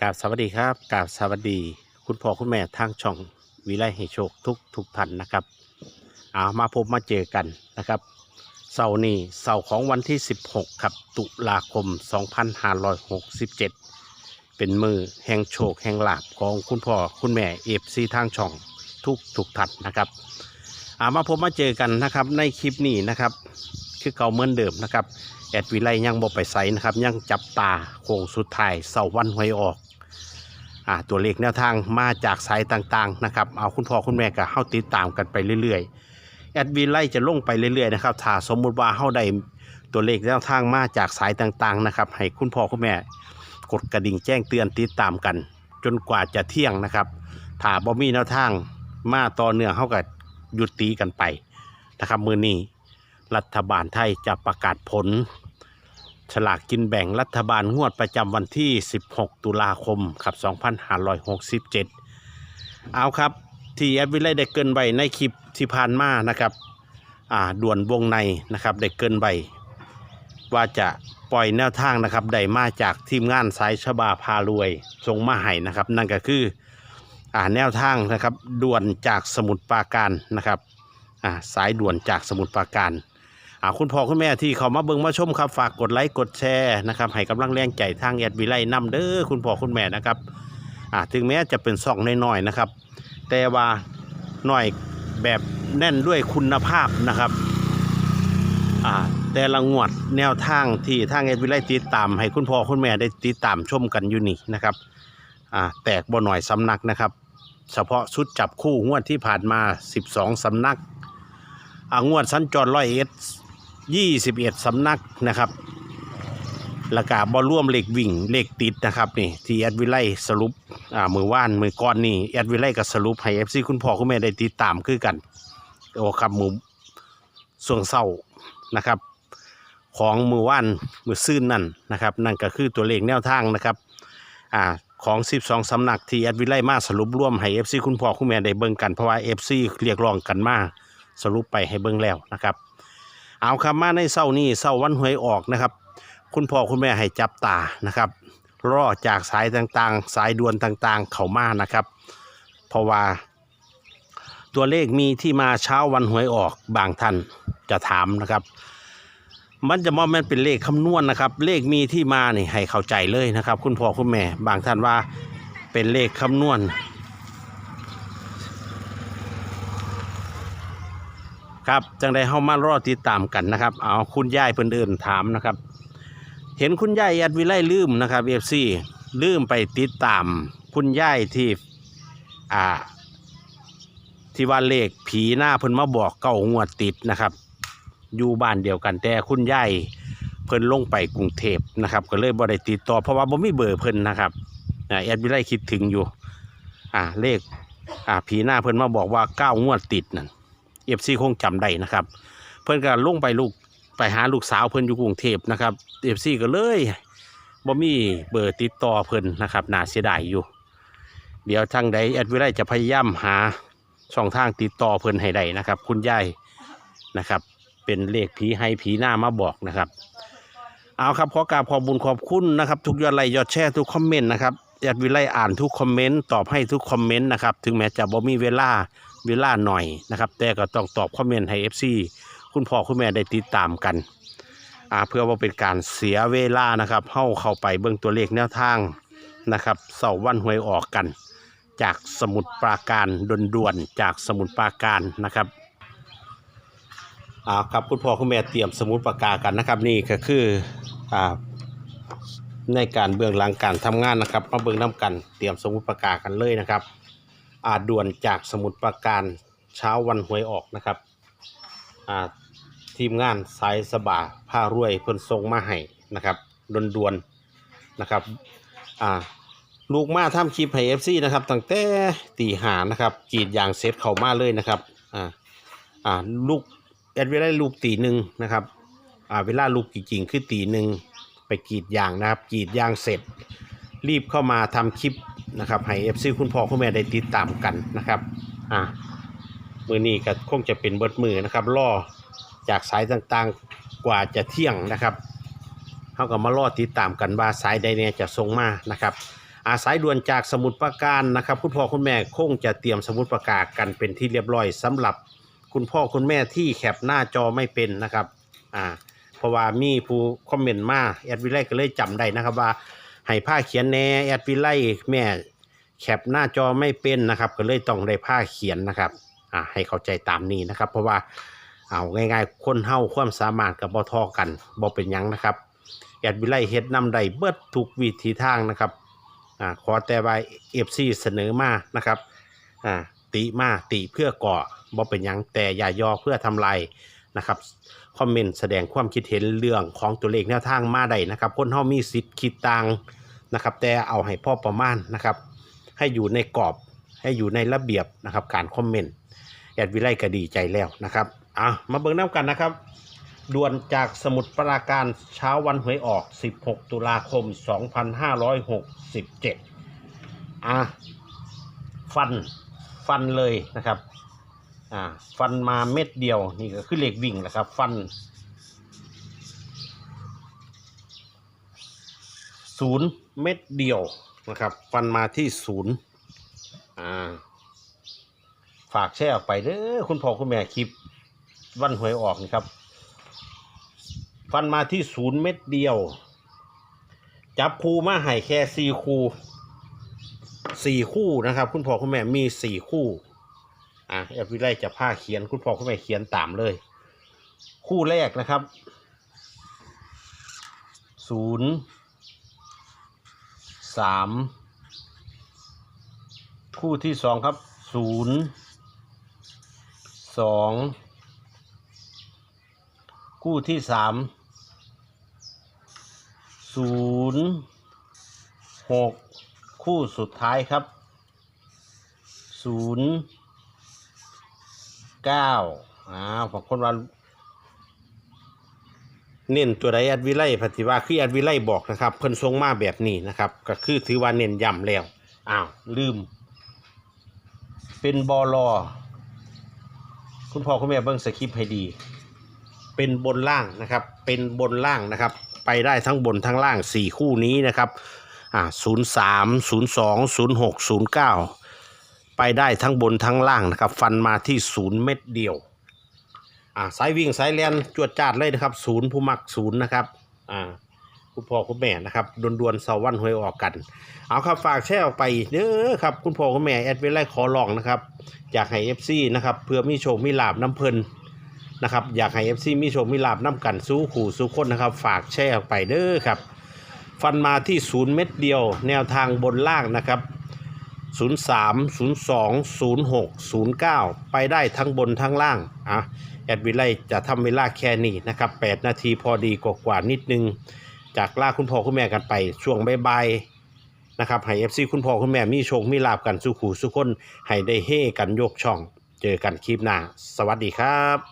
กราบสวัสดีครับกราบสวัสดี คุณพ่อคุณแม่ทางช่องวิไลให้โชคทุกทุกท่านนะครับอามาพบมาเจอกันนะครับเสาร์นี้เสาร์ของวันที่ 16ครับตุลาคม 2567 เป็นมือแห่งโชคแห่งลาบของคุณพ่อคุณแม่เอฟซีทางช่องทุกทุกท่านนะครับอามาพบมาเจอกันนะครับในคลิปนี้นะครับคือเก่าเหมือนเดิมนะครับแอดวิไลยังบ่ไปใสนะครับยังจับตาโค้งสุดท้ายเสาร์วันหวยออก อ่าตัวเลขแนวทางมาจากสายต่างๆนะครับเอาคุณพ่อคุณแม่ก็เข้าติดตามกันไปเรื่อยๆแอดวิไลจะลงไปเรื่อยๆนะครับถ้าสมมุติว่าเข้าได้ตัวเลขแนวทางมาจากสายต่างๆนะครับให้คุณพ่อคุณแม่ กดกระดิ่งแจ้งเตือนติดตามกัน จนกว่าจะเที่ยงนะครับถ้าบ่มีแนวทางมาต่อเนื่องเข้ากับหยุดตีกันไปนะครับมือนี้รัฐบาลไทยจะประกาศผล ฉลากกินแบ่งรัฐบาลงวดประจำวันที่ 16 ตุลาคมครับ2567 เอาครับ ที่แอดวิไลได้เกินไว้ในคลิปที่ผ่านมานะครับอ่าด่วนวงในนะครับได้เกินไว้ว่าจะปล่อยแนวทางนะครับได้มาจากทีมงานสายฉบาพารวยส่งมาให้นะครับ นั่นก็คืออ่าแนวทางนะครับด่วนจากสมุทรปราการนะครับอ่าสายด่วนจากสมุทรปราการ อ่าคุณพ่อคุณแม่ที่เขามาเบิ่งมาชมครับฝากกดไลค์กดแชร์นะครับให้กำลังแรงใจทางแอดวิไลนำเด้อคุณพ่อคุณแม่นะครับอ่าถึงแม้จะเป็นซองน้อยๆนะครับ แต่ว่าหน้อยแบบแน่นด้วยคุณภาพนะครับอ่าแต่ละงวดแนวทางที่ทางแอดวิไลติดตาม ให้คุณพ่อคุณแม่ได้ติดตามชมกันอยู่นี่นะครับอ่าแตกบ่หน่อยสำนักนะครับ เฉพาะชุดจับคู่งวดที่ผ่านมา 12สำนักอ่างวดสัญจรร้อยเอ็ด ยี่สิบเอ็ดสำนักนะครับแล้วก็บอร่วมเหล็กวิ่งเหล็กติดนะครับนี่ที่แอดวิไลสรุปอ่ามือว่านมือก้อนนี่แอดวิไลก็สรุปให้เอฟซีคุณพ่อคุณแม่ได้ติดตามคือกันโอ้ครับมือส่วงเศร้านะครับ ของมือว่านมือซื่นนั่นนะครับ นั่นก็คือตัวเลขแนวทางนะครับอ่าของ 12สำนักที่แอดวิไลมาสรุปร่วมให้ FC คุณพ่อคุณแม่ได้เบิ่งกันเพราะว่า FC เรียกร้องกันมาสรุปไปให้เบิ่งแล้วนะครับ เอาครับมาในเศร้านี้เศร้าวันหวยออกนะครับ คุณพ่อคุณแม่ให้จับตานะครับ รอจากสายต่างๆ สายด่วนต่างๆ เข้ามานะครับ เพราะว่า ตัวเลขมีที่มาเช้าวันหวยออกบางท่านจะถามนะครับ มันจะมองมันเป็นเลขคำนวณนะครับ เลขมีที่มานี่ให้เข้าใจเลยนะครับ คุณพ่อคุณแม่บางท่านว่าเป็นเลขคำนวณ ครับจังใดเฮามารอติดตามกันนะครับ เอาคุณยายเพิ่นเดินถามนะครับ เห็นคุณยายอัดวิไลลืมนะครับเอฟซีลืมไปติดตาม คุณยายที่อ่าที่ว่าเลขผีหน้าเพิ่นมาบอกเก้างวดติดนะครับ อยู่บ้านเดียวกันแต่คุณยายเพิ่นลงไปกรุงเทพนะครับ ก็เลยบ่ได้ติดต่อเพราะว่าบ่มีเบอร์เพิ่นนะครับแอดวิไลคิดถึงอยู่ อ่าเลขอ่าผีหน้าเพิ่นมาบอกว่าเก้างวดติดนั่น เอฟซีคงจำได้นะครับ เพิ่อนก็ลงไปลูกไปหาลูกสาวเพิ่อนอยู่กรุงเทพนะครับเอฟซีก็เลยบ่มีเบอร์ติดต่อเพิ่อนนะครับน่าเสียดายอยู่ เดี๋ยวทางใดแอดวิไลจะพยายามหาช่องทางติดต่อเพิ่อนให้ได้นะครับ คุณยายนะครับ เป็นเลขผีให้ผีหน้ามาบอกนะครับ เอาครับขอกราบขอบบุญขอบคุณนะครับ ทุกยอดไลค์ยอดแชร์ทุกคอมเมนต์นะครับแอดวิไลอ่านทุกคอมเมนต์ตอบให้ทุกคอมเมนต์นะครับ ถึงแม้จะบ่มีเวลา เวลาหน่อยนะครับ แต่ก็ต้องตอบคอมเมนต์ให้ FC คุณพ่อคุณแม่ได้ติดตามกันอ่าเพื่อว่าเป็นการเสียเวลานะครับเข้าเข้าไปเบิ่งตัวเลขแนวทางนะครับเสาร์วันหวยออกกัน จากสมุดปราการด่วนๆจากสมุดปราการนะครับอ่าครับคุณพ่อคุณแม่เตรียมสมุดปากกากันนะครับ นี่ก็คืออ่าในการเบื้องหลังการทำงานนะครับมาเบื้องน้กันเตรียมสมุดปากกากันเลยนะครับ อ่าด่วนจากสมุดปราการเช้าวันหวยออกนะครับอ่าทีมงานสายสบาผ้ารวยเพิ่นทรงมาให้นะครับด่วนๆนะครับอ่าลูกมาทำคลิปให้เอฟซีนะครับตั้งแต่ตีหานะครับกรีดยางเสร็จเข้ามาเลยนะครับอ่าอ่าลูกแอดเวลาลูกตีหนึ่งนะครับอ่าเวลาลูกจริงๆคือตีหนึ่งไปกรีดยางนะครับกรีดยางเสร็จ รีบเข้ามาทำคลิป นะครับให้เอฟซีคุณพ่อคุณแม่ได้ติดตามกันนะครับอ่ามือนี้ก็คงจะเป็นเบิดมือนะครับล่อจากสายต่างๆกว่าจะเที่ยงนะครับเขาก็มาล่อติดตามกันว่าสายใดเนี่ยจะส่งมานะครับอาสายด่วนจากสมุทรปราการนะครับ คุณพ่อคุณแม่คงจะเตรียมสมุดประกาศกันเป็นที่เรียบร้อยสำหรับคุณพ่อคุณแม่ที่แคปหน้าจอไม่เป็นนะครับอ่าเพราะว่ามีผู้คอมเมนต์มาแอดวิไลก็เลยจำได้นะครับว่า ให้ผ้าเขียนแหน่แอดวิไลแม่แคปหน้าจอไม่เป็นนะครับ ก็เลยต้องได้ผ้าเขียนนะครับอ่าให้เข้าใจตามนี้นะครับ เพราะว่าเอาง่ายๆ คนเฮาความสามารถกับบ่ทอกันบ่เป็นยังนะครับแอดวิไลเฮ็ดนำใดเบิดทุกวิธีทางนะครับอ่าขอแต่ว่าเอฟซีเสนอมานะครับอ่าติมาติเพื่อก่อบ่เป็นยังแต่อย่ายอเพื่อทำลายนะครับ คอมเมนต์แสดงความคิดเห็นเรื่องของตัวเลขแนวทางมาได้นะครับคนเฮามีสิทธิ์คิดต่างนะครับแต่เอาให้พ่อประมาณนะครับให้อยู่ในกรอบให้อยู่ในระเบียบนะครับการคอมเมนต์แอดวิไลก็ดีใจแล้วนะครับอะมาเบิ่งน้ำกันนะครับด่วนจากสมุทรปราการเช้าวันหวยออก 16 ตุลาคม 2567 อะ ฟัน ฟันเลยนะครับ อ่า ฟันมาเม็ดเดียว นี่ก็คือเหล็กวิ่งนะครับ ฟันศูนย์เม็ดเดียวนะครับ ฟันมาที่ศูนย์อ่า ฝากแชร์ออกไปเด้อคุณพ่อคุณแม่คลิป วันหวยออกนี่ครับ ฟันมาที่ศูนย์เม็ดเดียว จับคูมาให้แค่สี่คูสี่คู่นะครับ คุณพ่อคุณแม่มีสี่คู่ อะแอปวิไลจะผ้าเขียนคุณพ่อคุณแม่เขียนตามเลย คู่แรกนะครับศูนย์สามคู่ที่สองครับศูนย์สองคู่ที่สามศูนย์หกคู่สุดท้ายครับศูนย์ เก้าอ้าวบางคนว่า เน้นตัวใดแอดวิไลปฏิว่าคือแอดวิไลบอกนะครับ เพิ่นทรงมาแบบนี้นะครับ ก็คือถือว่าเน้นย้ำแล้ว อ้าว ลืม เป็นบอลอคุณพ่อคุณแม่เบิ่งสคริปต์ให้ดี เป็นบนล่างนะครับ เป็นบนล่างนะครับ ไปได้ทั้งบนทั้งล่างสี่คู่นี้นะครับอ่าศูนย์สามศูนย์สองศูนย์หกศูนย์เก้า ไปได้ทั้งบนทั้งล่างนะครับ ฟันมาที่ศูนย์เม็ดเดียว อ่าสายวิ่งสายแลนจวดจาดเลยนะครับศูนย์ผู้มักศูนย์นะครับ อ่าคุณพ่อคุณแม่นะครับดวนดวนๆเสาวันหวยออกกัน เอาครับฝากแชร์ออกไปเด้อครับ คุณพ่อคุณแม่แอดเวลไลขอลองนะครับ อยากให้เอฟซีนะครับเพื่อมีโชคมีลาบน้ำเพลินนะครับอยากให้เอฟซีมีโชคมีลาบน้ำกันสู้ขู่สู้คนนะครับ ฝากแชร์ออกไปเด้อครับ ฟันมาที่ศูนย์เม็ดเดียว แนวทางบนล่างนะครับ 03 02 06 09 ไปได้ทั้งบนทั้งล่าง อะ แอดวิไลจะทำเวลาแค่นี้นะครับ 8 นาทีพอดีกว่าๆนิดนึง จากลาคุณพ่อคุณแม่กันไปช่วงบ่ายๆนะครับให้ FC คุณพ่อคุณแม่มีโชคมีลาบกันสุขูสุขคนให้ได้เฮกันยกช่อง เจอกันคลิปหน้า สวัสดีครับ